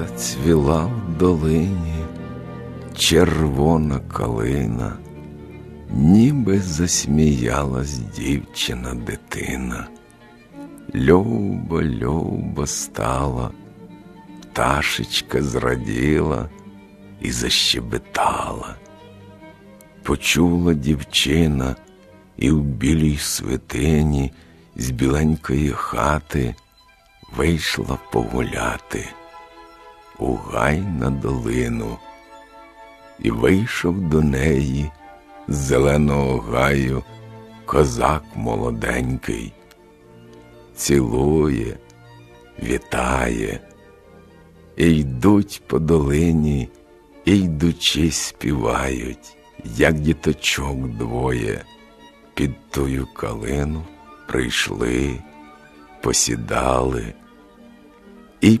Зацвіла в долині червона калина, ніби засміялась дівчина дитина. Любо, любо стала, пташечка зраділа і защебетала. Почула дівчина і в білій святині з біленької хати вийшла погуляти у гай на долину, і вийшов до неї з зеленого гаю козак молоденький, цілує, вітає, і йдуть по долині, і йдучи співають, як діточок двоє, під тую калину прийшли, посідали і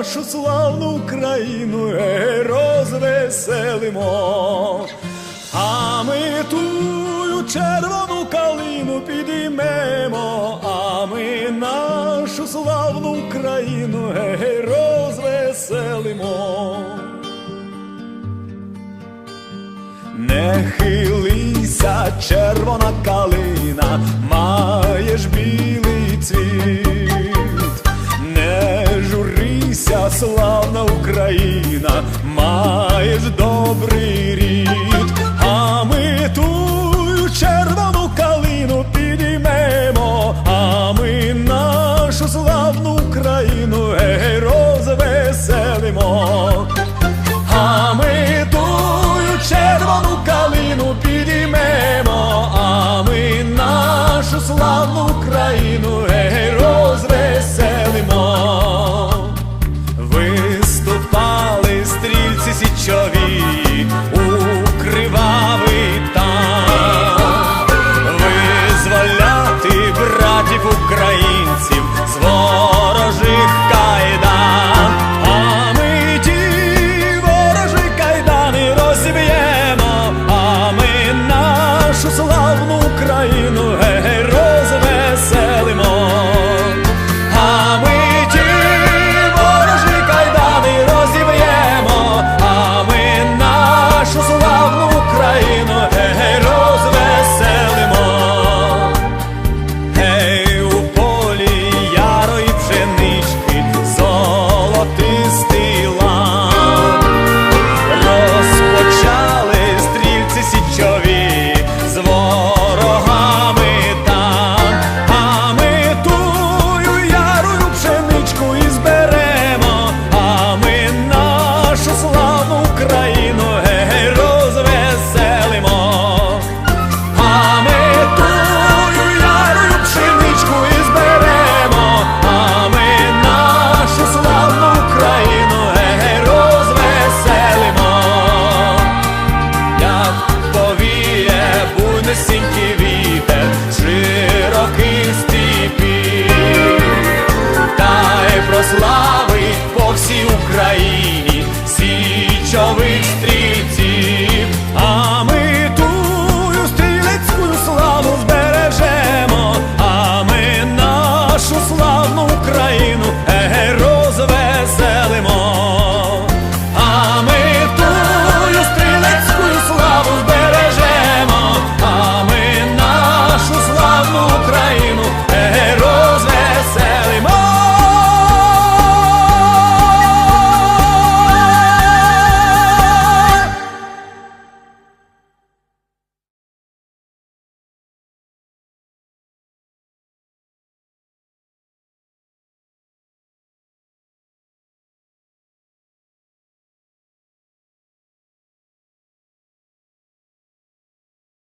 нашу славну Україну е, розвеселимо. А ми тую червону калину підіймемо, а ми нашу славну Україну гей, розвеселимо. Не хилися, червона калина, маєш білий цвіт, славна Україна, маєш добрий рід, а ми ту червону калину підіймемо, а ми нашу славну Україну е розвеселимо, а ми ту червону калину підіймемо, а ми нашу славну Україну. ей. війни у кривавий визволяти братів українців з ворожих кайдан, а ми ті ворожі кайдани розіб'ємо, а ми нашу славну Україну.